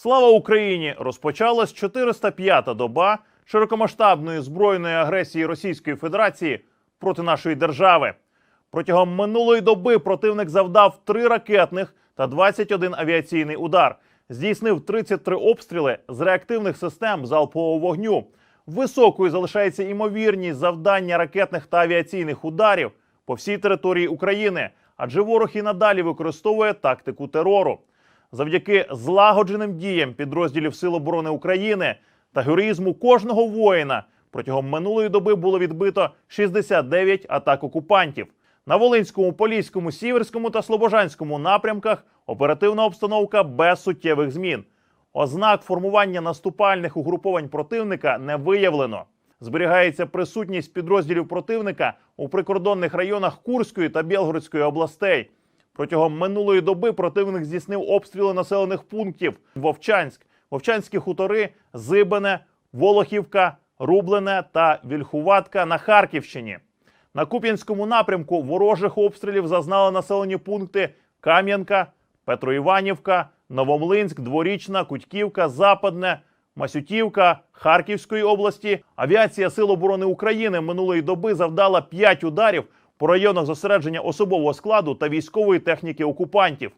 Слава Україні! Розпочалась 405-та доба широкомасштабної збройної агресії Російської Федерації проти нашої держави. Протягом минулої доби противник завдав 3 ракетних та 21 авіаційний удар, здійснив 33 обстріли з реактивних систем залпового вогню. Високою залишається імовірність завдання ракетних та авіаційних ударів по всій території України, адже ворог і надалі використовує тактику терору. Завдяки злагодженим діям підрозділів Сил оборони України та героїзму кожного воїна протягом минулої доби було відбито 69 атак окупантів. На Волинському, Поліському, Сіверському та Слобожанському напрямках оперативна обстановка без суттєвих змін. Ознак формування наступальних угруповань противника не виявлено. Зберігається присутність підрозділів противника у прикордонних районах Курської та Білгородської областей. Протягом минулої доби противник здійснив обстріли населених пунктів Вовчанськ, Вовчанські хутори, Зибене, Волохівка, Рублене та Вільхуватка на Харківщині. На Куп'янському напрямку ворожих обстрілів зазнали населені пункти Кам'янка, Петроіванівка, Новомлинськ, Дворічна, Кутьківка, Западне, Масютівка Харківської області. Авіація Сил оборони України минулої доби завдала 5 ударів по районах зосередження особового складу та військової техніки окупантів.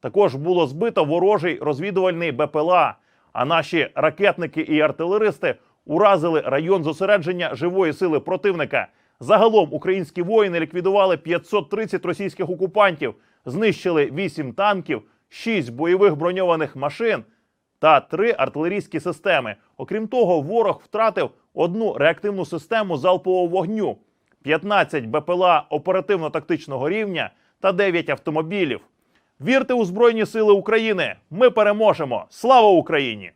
Також було збито ворожий розвідувальний БПЛА. А наші ракетники і артилеристи уразили район зосередження живої сили противника. Загалом українські воїни ліквідували 530 російських окупантів, знищили 8 танків, 6 бойових броньованих машин та 3 артилерійські системи. Окрім того, ворог втратив одну реактивну систему залпового вогню, 15 БПЛА оперативно-тактичного рівня та 9 автомобілів. Вірте у Збройні Сили України! Ми переможемо! Слава Україні!